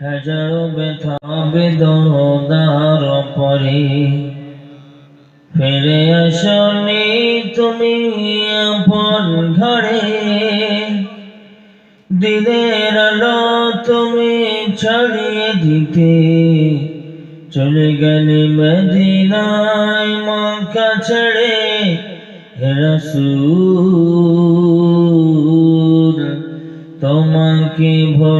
হাজারো ব্যথা বেদনার পরে। ফিরে আসনি তুমি আপন ঘরে। দিনের আলো তুমি ছড়িয়ে দিতে। চলে গেলে মদিনায় মক্কা ছেড়ে রাসূল, তোমাকে আমি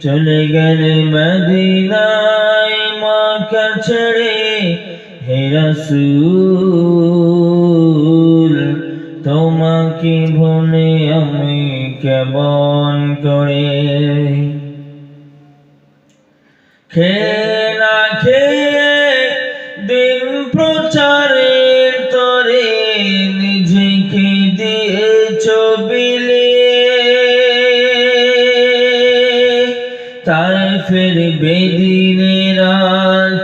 চলে গেলে মদিনায় মা ছেড়ে, হে রসুল, তোমাকে ভুলে আমি কেমন করে? খে না খেয়ে তাই ফের বেদিনেরা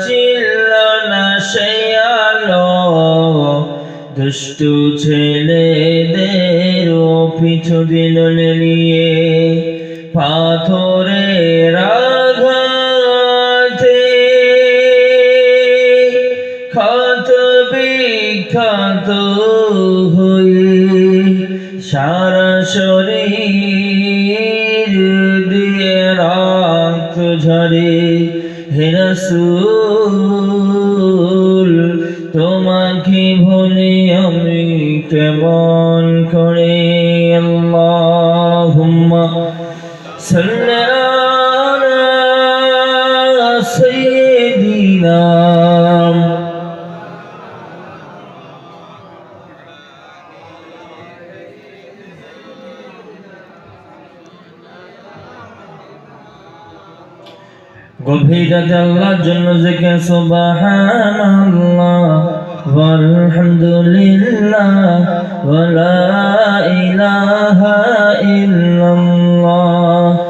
চিল্ল না সে আলো। দুষ্টু ছেলেদের পিছু দিল নিয়ে পাথরের আঘাতে ক্ষত বিক্ষত হয়ে সারা শরীর ঝরে হেরাসুল তোমাকে ভুলে আমি কেমন করে? আল্লাহুম্মা সাল্লাল্লাহু আলা সাইয়্যিদিনা গভীরতা আল্লাহর জন্য জেগে সুবহানাল্লাহ ওয়ালহামদুলিল্লাহ ওয়ালা ইলাহা ইল্লাল্লাহ।